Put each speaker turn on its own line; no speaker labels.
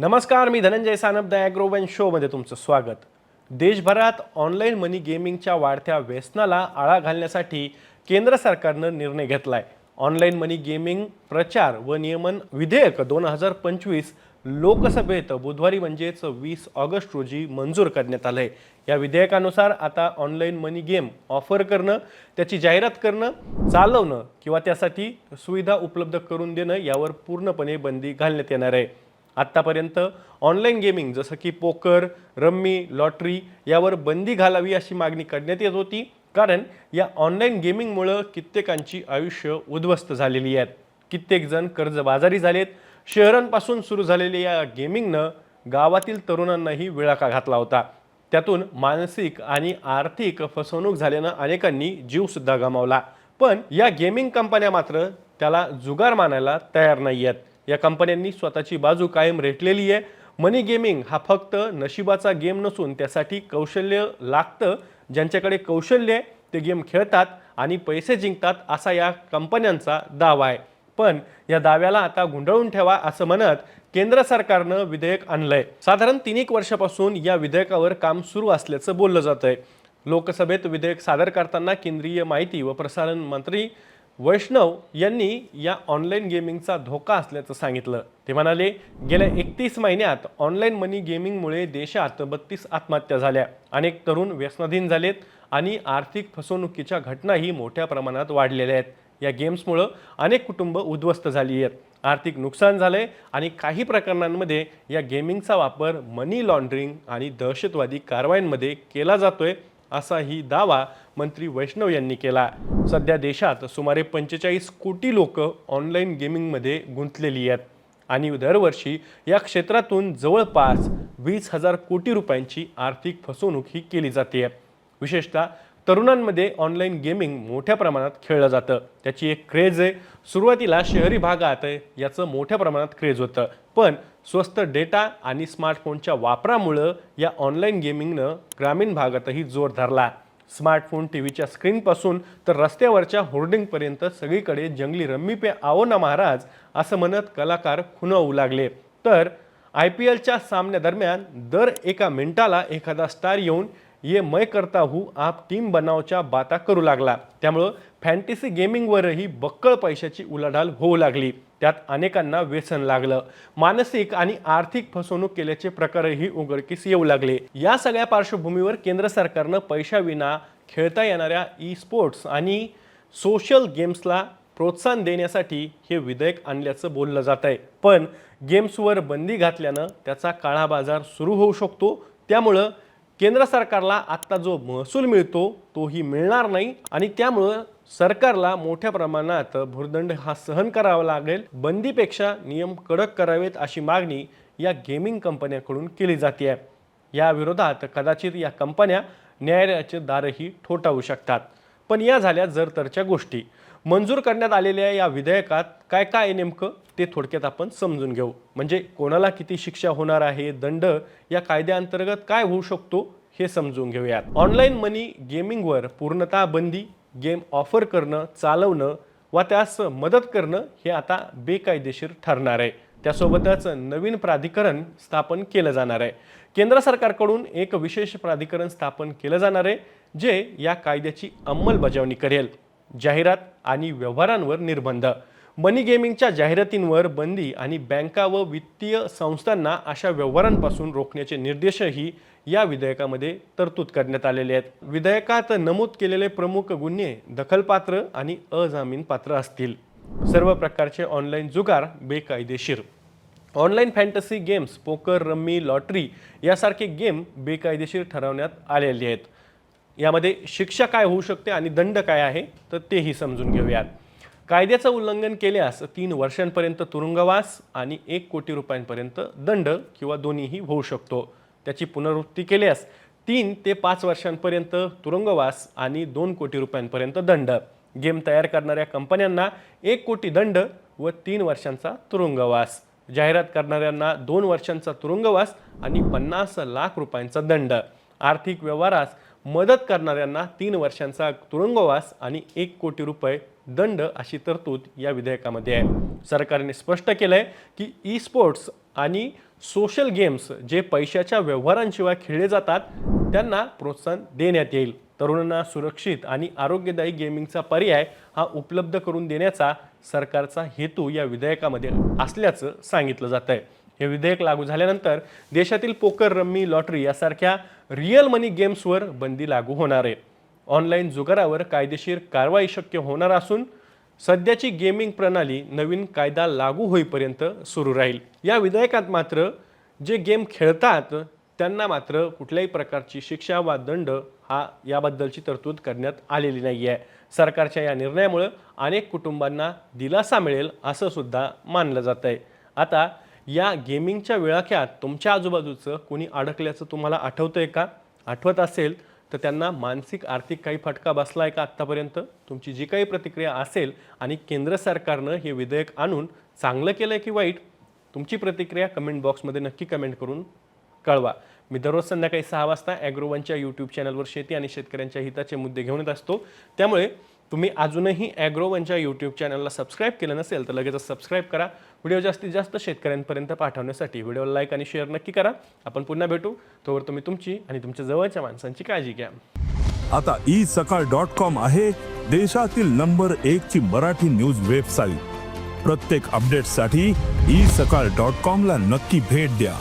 नमस्कार मी धनंजय सानप द ॲग्रोवन शोमध्ये तुमचं स्वागत. देशभरात ऑनलाईन मनी गेमिंगच्या वाढत्या व्यसनाला आळा घालण्यासाठी केंद्र सरकारनं निर्णय घेतला आहे ऑनलाईन मनी गेमिंग प्रचार व नियमन विधेयक दोन हजार पंचवीस लोकसभेत बुधवारी म्हणजेच वीस ऑगस्ट रोजी मंजूर करण्यात आलं आहे या विधेयकानुसार आता ऑनलाईन मनी गेम ऑफर करणं त्याची जाहिरात करणं चालवणं किंवा त्यासाठी सुविधा उपलब्ध करून देणं यावर पूर्णपणे बंदी घालण्यात येणार आहे. आत्तापर्यंत ऑनलाईन गेमिंग जसं की पोकर रम्मी लॉटरी यावर बंदी घालावी अशी मागणी करण्यात येत होती. कारण या ऑनलाईन गेमिंगमुळं कित्येकांची आयुष्य उद्ध्वस्त झालेली आहेत. कित्येकजण कर्जबाजारी झालेत. शहरांपासून सुरू झालेल्या या गेमिंगनं गावातील तरुणांनाही विळाका घातला होता. त्यातून मानसिक आणि आर्थिक फसवणूक झाल्यानं अनेकांनी जीवसुद्धा गमावला. पण या गेमिंग कंपन्या मात्र त्याला जुगार मानायला तयार नाही आहेत या कंपन्यांनी स्वतःची बाजू कायम रेटलेली आहे. मनी गेमिंग हा फक्त नशिबाचा गेम नसून त्यासाठी कौशल्य लागतं. ज्यांच्याकडे कौशल्य आहे ते गेम खेळतात आणि पैसे जिंकतात असा या कंपन्यांचा दावा आहे. पण या दाव्याला आता गुंडाळून ठेवा असं म्हणत केंद्र सरकारनं विधेयक आणलंय. साधारण तीन एक वर्षापासून या विधेयकावर काम सुरू असल्याचं बोललं जात आहे लोकसभेत विधेयक सादर करताना केंद्रीय माहिती व प्रसारण मंत्री वैष्णव यांनी या ऑनलाईन गेमिंगचा धोका असल्याचं सांगितलं. ते म्हणाले गेल्या एकतीस महिन्यात ऑनलाईन मनी गेमिंगमुळे देशात बत्तीस आत्महत्या झाल्या. अनेक तरुण व्यसनाधीन झालेत आणि आर्थिक फसवणुकीच्या घटनाही मोठ्या प्रमाणात वाढलेल्या आहेत. या गेम्समुळं अनेक कुटुंब उद्ध्वस्त झाली आहेत. आर्थिक नुकसान झालंय आणि काही प्रकरणांमध्ये या गेमिंगचा वापर मनी लॉन्ड्रिंग आणि दहशतवादी कारवायांमध्ये केला जातोय असाही दावा मंत्री वैष्णव यांनी केला. सध्या देशात सुमारे पंचेचाळीस कोटी लोक ऑनलाईन गेमिंगमध्ये गुंतलेली आहेत आणि दरवर्षी या क्षेत्रातून जवळपास वीस हजार कोटी रुपयांची आर्थिक फसवणूक ही केली जाते. विशेषतः तरुणांमध्ये ऑनलाईन गेमिंग मोठ्या प्रमाणात खेळलं जातं. त्याची एक क्रेज आहे. सुरुवातीला शहरी भागात याचं मोठ्या प्रमाणात क्रेज होतं. पण स्वस्त डेटा आणि स्मार्टफोनच्या वापरामुळं या ऑनलाईन गेमिंगनं ग्रामीण भागातही जोर धरला. स्मार्टफोन टी व्हीच्या स्क्रीनपासून तर रस्त्यावरच्या होर्डिंगपर्यंत सगळीकडे जंगली रम्मी पे आओ ना महाराज असं म्हणत कलाकार खुणावू लागले. तर आय पी एलच्या सामन्यादरम्यान दर एका मिनिटाला एखादा स्टार येऊन ये मैं करता हूँ आप टीम बनावच्या बाता करू लागला. त्यामुळं फॅन्टसी गेमिंगवरही बक्कळ पैशाची उलाढाल होऊ लागली. त्यात अनेकांना व्यसन लागलं. मानसिक आणि आर्थिक फसवणूक केल्याचे प्रकारही उघडकीस येऊ लागले. या सगळ्या पार्श्वभूमीवर केंद्र सरकारनं पैशाविना खेळता येणाऱ्या ई स्पोर्ट्स आणि सोशल गेम्सला प्रोत्साहन देण्यासाठी हे विधेयक आणल्याचं बोललं जात आहे पण गेम्सवर बंदी घातल्यानं त्याचा काळा बाजार सुरू होऊ शकतो. त्यामुळं केंद्र सरकारला आत्ता जो महसूल मिळतो तोही मिळणार नाही आणि त्यामुळं सरकारला मोठ्या प्रमाणात भुर्दंड हा सहन करावा लागेल. बंदीपेक्षा नियम कडक करावेत अशी मागणी या गेमिंग कंपन्यांकडून केली जाते आहे या विरोधात कदाचित या कंपन्या न्यायालयाचे दारही ठोठावू शकतात. पण या झाल्या जर तरच्या गोष्टी. मंजूर करण्यात आलेल्या या विधेयकात काय काय आहे नेमकं ते थोडक्यात आपण समजून घेऊ. म्हणजे कोणाला किती शिक्षा होणार आहे दंड या कायद्याअंतर्गत काय होऊ शकतो हे समजून घेऊयात. ऑनलाईन मनी गेमिंगवर पूर्णतः बंदी गेम ऑफर करणं चालवणं वा त्यास मदत करणं हे आता बेकायदेशीर ठरणार आहे. त्यासोबतच नवीन प्राधिकरण स्थापन केलं जाणार आहे. केंद्र सरकारकडून एक विशेष प्राधिकरण स्थापन केलं जाणार आहे जे या कायद्याची अंमलबजावणी करेल. जाहिरात आणि व्यवहारांवर निर्बंध. मनी गेमिंगच्या जाहिरातींवर बंदी आणि बँका व वित्तीय संस्थांना अशा व्यवहारांपासून रोखण्याचे निर्देशही या विधेयकामध्ये तरतूद करण्यात आलेले आहेत. विधेयकात नमूद केलेले प्रमुख गुन्हे दखलपात्र आणि अजामीनपात्र असतील. सर्व प्रकारचे ऑनलाईन जुगार बेकायदेशीर. Online fantasy games poker rummy lottery यासारखे गेम बेकायदेशीर ठरवण्यात आलेले आहेत. यामध्ये शिक्षा काय होऊ शकते आणि दंड काय आहे तर तेही समजून घेऊयात. कायद्याचं उल्लंघन केल्यास तीन वर्षांपर्यंत तुरुंगवास आणि एक कोटी रुपयांपर्यंत दंड किंवा दोन्हीही होऊ शकतो. त्याची पुनरावृत्ती केल्यास तीन ते पाच वर्षांपर्यंत तुरुंगवास आणि दोन कोटी रुपयांपर्यंत दंड. गेम तयार करणाऱ्या कंपन्यांना एक कोटी दंड व तीन वर्षांचा तुरुंगवास. जाहिरात करणाऱ्यांना दोन वर्षांचा तुरुंगवास आणि पन्नास लाख रुपयांचा दंड. आर्थिक व्यवहारास मदत करणाऱ्यांना तीन वर्षांचा तुरुंगवास आणि एक कोटी रुपये दंड अशी तरतूद या विधेयकामध्ये आहे. सरकारने स्पष्ट केलं आहे की ई स्पोर्ट्स आणि सोशल गेम्स जे पैशाच्या व्यवहारांशिवाय खेळले जातात त्यांना प्रोत्साहन देण्यात येईल. तरुणांना सुरक्षित आणि आरोग्यदायी गेमिंगचा पर्याय हा उपलब्ध करून देण्याचा सरकारचा हेतू या विधेयकामध्ये असल्याचं सांगितलं जात आहे हे विधेयक लागू झाल्यानंतर देशातील पोकर रम्मी लॉटरी यासारख्या रिअल मनी गेम्सवर बंदी लागू होणार आहे. ऑनलाईन जुगारावर कायदेशीर कारवाई शक्य होणार असून सध्याची गेमिंग प्रणाली नवीन कायदा लागू होईपर्यंत सुरू राहील. या विधेयकात मात्र जे गेम खेळतात त्यांना मात्र कुठल्याही प्रकारची शिक्षा वा दंड हा याबद्दलची तरतूद करण्यात आलेली नाही आहे सरकारच्या या निर्णयामुळं अनेक कुटुंबांना दिलासा मिळेल असं सुद्धा मानलं जात आहे आता या गेमिंगच्या विळाख्यात तुमच्या आजूबाजूचं कोणी अडकल्याचं तुम्हाला आठवतं आहे का? आठवत असेल तर त्यांना मानसिक आर्थिक काही फटका बसला आहे का आत्तापर्यंत? तुमची जी काही प्रतिक्रिया असेल आणि केंद्र सरकारनं हे विधेयक आणून चांगलं केलं आहे की वाईट तुमची प्रतिक्रिया कमेंट बॉक्समध्ये नक्की कमेंट करून कळवा. मी दररोज संध्याकाळी सहा वाजता ॲग्रोवनच्या यूट्यूब चॅनलवर शेती आणि शेतकऱ्यांच्या हिताचे मुद्दे घेऊन येत असतो. त्यामुळे तुम्ही अजूनही ॲग्रोवनच्या यूट्यूब चॅनलला सबस्क्राईब केलं नसेल तर लगेचच सबस्क्राईब करा. व्हिडिओ जास्तीत जास्त शेतकऱ्यांपर्यंत पाठवण्यासाठी व्हिडिओला लाईक आणि शेअर नक्की करा. आपण पुन्हा भेटू. तोवर तुम्ही तुमची आणि तुमच्या जवळच्या माणसांची काळजी घ्या.
आता ई सकाळ डॉट कॉम आहे देशातील नंबर एक ची मराठी न्यूज वेबसाईट प्रत्येक अपडेटसाठी ई सकाळ डॉट कॉम ला नक्की भेट द्या.